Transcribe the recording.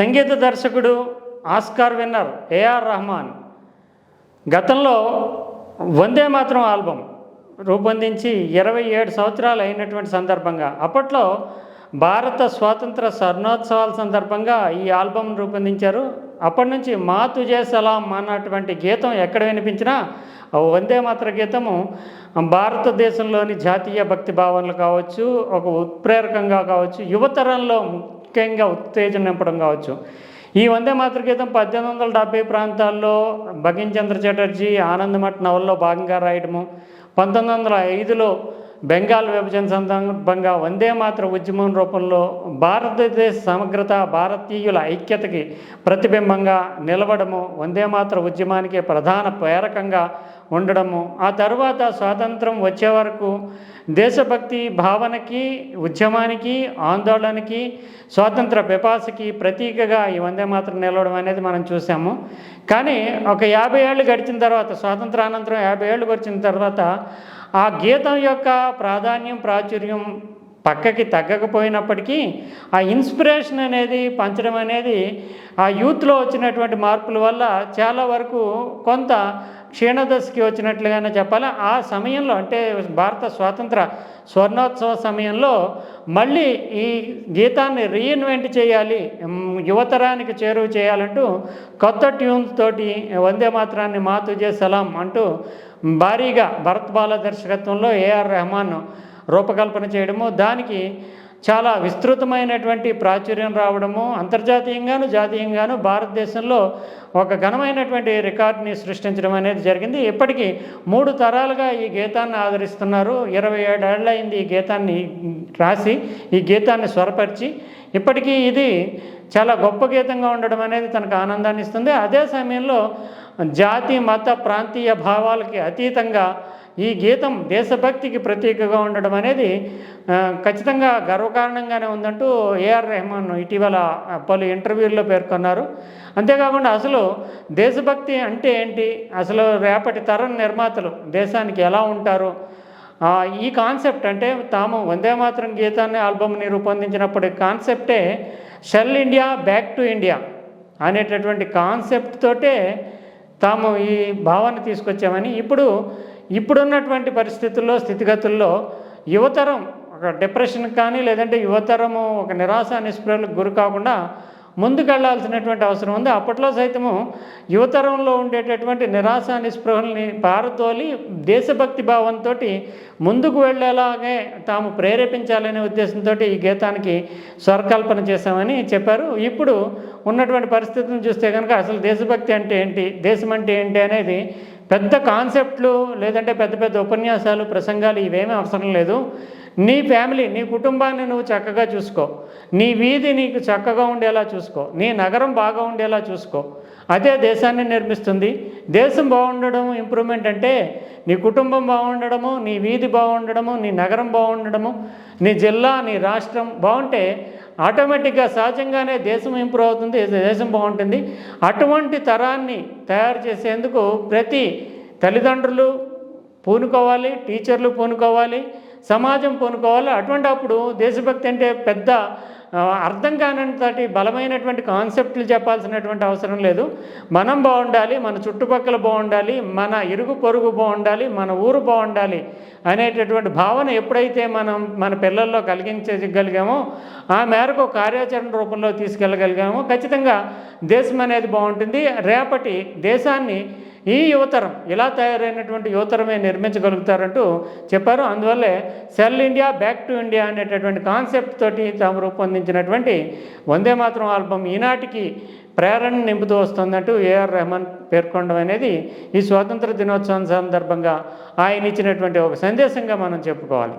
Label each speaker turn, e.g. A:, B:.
A: సంగీత దర్శకుడు Oscar winner AR Rahman. గతంలో వందే మాత్రం ఆల్బమ్ రూపొందించి ఇరవై ఏడు సంవత్సరాలు అయినటువంటి సందర్భంగా అప్పట్లో భారత స్వాతంత్ర స్వర్ణోత్సవాల సందర్భంగా ఈ ఆల్బమ్ రూపొందించారు. అప్పటి నుంచి మా తుజే సలాం అన్నటువంటి గీతం ఎక్కడ వినిపించినా ఆ వందే మాత్ర గీతము భారతదేశంలోని జాతీయ భక్తి భావనలు కావచ్చు ఒక ఉత్ప్రేరకంగా కావచ్చు యువతరంలో ముఖ్యంగా ఉత్తేజం నింపడం కావచ్చు. ఈ వందే మాతృ గీతం పద్దెనిమిది వందల డెబ్బై ప్రాంతాల్లో బగిన్ చంద్ర చటర్జీ ఆనందమఠ్ నవల్లో భాగంగా రాయడము పంతొమ్మిది వందల ఐదులో బెంగాల్ విభజన సందర్భంగా వందే మాతృ ఉద్యమం రూపంలో భారతదేశ సమగ్రత భారతీయుల ఐక్యతకి ప్రతిబింబంగా నిలవడము వందే మాతృ ఉద్యమానికి ప్రధాన ప్రేరకంగా ఉండడము. ఆ తర్వాత స్వాతంత్రం వచ్చే వరకు దేశభక్తి భావనకి ఉద్యమానికి ఆందోళనకి స్వాతంత్ర పిపాసకి ప్రతీకగా ఈ వందే మాత్రం నిలవడం అనేది మనం చూసాము. కానీ ఒక యాభై ఏళ్ళు గడిచిన తర్వాత స్వాతంత్రానంతరం యాభై ఏళ్ళు గడిచిన తర్వాత ఆ గీతం యొక్క ప్రాధాన్యం ప్రాచుర్యం పక్కకి తగ్గకపోయినప్పటికీ ఆ ఇన్స్పిరేషన్ అనేది పంచడం అనేది ఆ యూత్లో వచ్చినటువంటి మార్పుల వల్ల చాలా వరకు కొంత క్షీణదశకి వచ్చినట్లుగానే చెప్పాలి. ఆ సమయంలో అంటే భారత స్వాతంత్ర స్వర్ణోత్సవ సమయంలో మళ్ళీ ఈ గీతాన్ని రీఇన్వెంట్ చేయాలి యువతరానికి చేరువ చేయాలంటూ కొత్త ట్యూన్స్ తోటి వందే మాత్రాన్ని మాతు సలాం అంటూ భారీగా భరత్ బాల దర్శకత్వంలో ఏఆర్ రెహమాన్ రూపకల్పన చేయడము దానికి చాలా విస్తృతమైనటువంటి ప్రాచుర్యం రావడము అంతర్జాతీయంగాను జాతీయంగాను భారతదేశంలో ఒక ఘనమైనటువంటి రికార్డుని సృష్టించడం అనేది జరిగింది. ఇప్పటికీ మూడు తరాలుగా ఈ గీతాన్ని ఆదరిస్తున్నారు. ఇరవై ఏడేళ్ళయింది ఈ గీతాన్ని రాసి ఈ గీతాన్ని స్వరపరిచి. ఇప్పటికీ ఇది చాలా గొప్ప గీతంగా ఉండడం అనేది తనకు ఆనందాన్ని ఇస్తుంది అదే సమయంలో జాతి మత ప్రాంతీయ భావాలకి అతీతంగా ఈ గీతం దేశభక్తికి ప్రతీకగా ఉండడం అనేది ఖచ్చితంగా గర్వకారణంగానే ఉందంటూ ఏఆర్ రెహమాన్ ఇటీవల పలు ఇంటర్వ్యూల్లో పేర్కొన్నారు. అంతేకాకుండా అసలు దేశభక్తి అంటే ఏంటి? అసలు రేపటి తరం నిర్మాతలు దేశానికి ఎలా ఉంటారు? ఈ కాన్సెప్ట్ అంటే తాము వందే మాత్రం గీతాన్ని ఆల్బమ్ని రూపొందించినప్పటి కాన్సెప్టే shell India back to India అనేటటువంటి కాన్సెప్ట్ తోటే తాము ఈ భావన తీసుకొచ్చామని. ఇప్పుడు ఇప్పుడున్నటువంటి పరిస్థితుల్లో స్థితిగతుల్లో యువతరం ఒక డిప్రెషన్ కానీ లేదంటే యువతరము ఒక నిరాశ నిస్పృహలకు గురి కాకుండా ముందుకెళ్ళాల్సినటువంటి అవసరం ఉంది. అప్పట్లో సైతము యువతరంలో ఉండేటటువంటి నిరాశ నిస్పృహల్ని పారతోలి దేశభక్తి భావంతో ముందుకు వెళ్ళేలాగే తాము ప్రేరేపించాలనే ఉద్దేశంతో ఈ గీతానికి స్వరకల్పన చేశామని చెప్పారు. ఇప్పుడు ఉన్నటువంటి పరిస్థితిని చూస్తే కనుక అసలు దేశభక్తి అంటే ఏంటి? దేశం అంటే ఏంటి అనేది పెద్ద కాన్సెప్ట్లు లేదంటే పెద్ద పెద్ద ఉపన్యాసాలు ప్రసంగాలు ఇవేమీ అవసరం లేదు. నీ ఫ్యామిలీ నీ కుటుంబాన్ని నువ్వు చక్కగా చూసుకో. నీ వీధి నీకు చక్కగా ఉండేలా చూసుకో. నీ నగరం బాగా ఉండేలా చూసుకో. అదే దేశాన్ని నిర్మిస్తుంది. దేశం బాగుండడం ఇంప్రూవ్మెంట్ అంటే నీ కుటుంబం బాగుండడము నీ వీధి బాగుండడము నీ నగరం బాగుండడము నీ జిల్లా నీ రాష్ట్రం బాగుంటే ఆటోమేటిక్గా సహజంగానే దేశం ఇంప్రూవ్ అవుతుంది దేశం బాగుంటుంది. అటువంటి తరాన్ని తయారు చేసేందుకు ప్రతి తల్లిదండ్రులు పూనుకోవాలి టీచర్లు పూనుకోవాలి. సమాజం పూనుకోవాలి? అటువంటి అప్పుడు దేశభక్తి అంటే పెద్ద అర్థం కానంతటి బలమైనటువంటి కాన్సెప్ట్లు చెప్పాల్సినటువంటి అవసరం లేదు. మనం బాగుండాలి మన చుట్టుపక్కల బాగుండాలి మన ఇరుగు పొరుగు బాగుండాలి మన ఊరు బాగుండాలి అనేటటువంటి భావన ఎప్పుడైతే మనం మన పిల్లల్లో కలిగించగలిగామో ఆ మేరకు కార్యాచరణ రూపంలో తీసుకెళ్ళగలిగామో ఖచ్చితంగా దేశం అనేది బాగుంటుంది. రేపటి దేశాన్ని ఈ యువతరం ఇలా తయారైనటువంటి యువతరమే నిర్మించగలుగుతారంటూ చెప్పారు. అందువల్లే sell India back to India అనేటటువంటి కాన్సెప్ట్ తోటి తాము రూపొందించినటువంటి వందే మాత్రం ఆల్బమ్ ఈనాటికి ప్రేరణ నింపుతూ వస్తుందంటూ ఏఆర్ రెహమాన్ పేర్కొనడం అనేది ఈ స్వాతంత్ర దినోత్సవం సందర్భంగా ఆయన ఇచ్చినటువంటి ఒక సందేశంగా మనం చెప్పుకోవాలి.